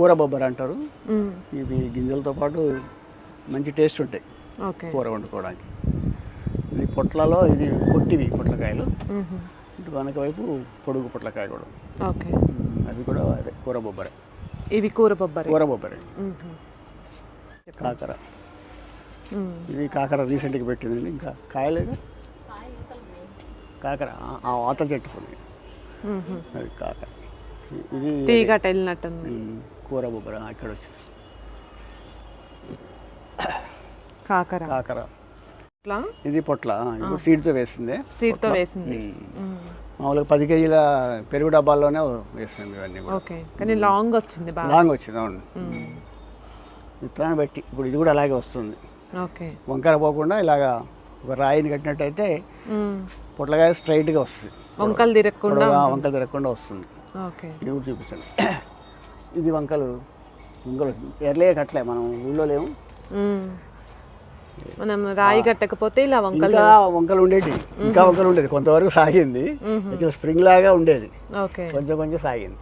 కూర బొబ్బర అంటారు. ఇవి గింజలతో పాటు మంచి టేస్ట్ ఉంటాయి. ఓకే. కూర వండుకోవడానికి. ఇది పొట్లలో ఇది పొట్టివి పొట్లకాయలు. వెనక వైపు పొడుగు పొట్లకాయ కూడా. ఓకే. అవి కూడా అదే కూర బొబ్బరే. ఇవి కూర బొబ్బరి. కూర బొబ్బరే. కాకర. ఇది కాకర రీసెంట్గా పెట్టిందండి. ఇంకా కాయలేదు? కాకర. ఆ- ఆ వాత చెట్టుకుని. అది కాకర. తీగట వెళ్ళినట్టుంది కూర బొబ్బర ఇక్కడ వచ్చింది కాకర. కాకర ఇది పొట్ల. ఇప్పుడు సీడ్తో వేసిందే. సీడ్తో వేసింది. మామూలుగా పది కేజీల పెరుగు డబ్బాల్లోనే వేసింది ఇవన్నీ ఓకే. కానీ లాంగ్ వచ్చింది లాంగ్ వచ్చింది అవును. విత్తనాన్ని బట్టి. ఇప్పుడు ఇది కూడా అలాగే వస్తుంది. ఓకే. వంకర పోకుండా ఇలాగా ఒక రాయిని కట్టినట్టయితే. పొట్లకాయ స్ట్రైట్గా వస్తుంది. వంకలు తిరగకుండా వంకలు తిరగకుండా వస్తుంది. ఇది కూడా ఇది వంకలు. వంకలు ఎర్లే కట్టలే మనం ఊళ్ళో లేము. మనం రాయి కట్టకపోతే ఇలా వంకలు ఇంకా వంకలు ఉండేటి. ఇంకా వంకలు ఉండేది. కొంతవరకు సాగింది. ఇట్లా స్ప్రింగ్ లాగా ఉండేది. ఓకే. కొంచెం కొంచెం సాగింది.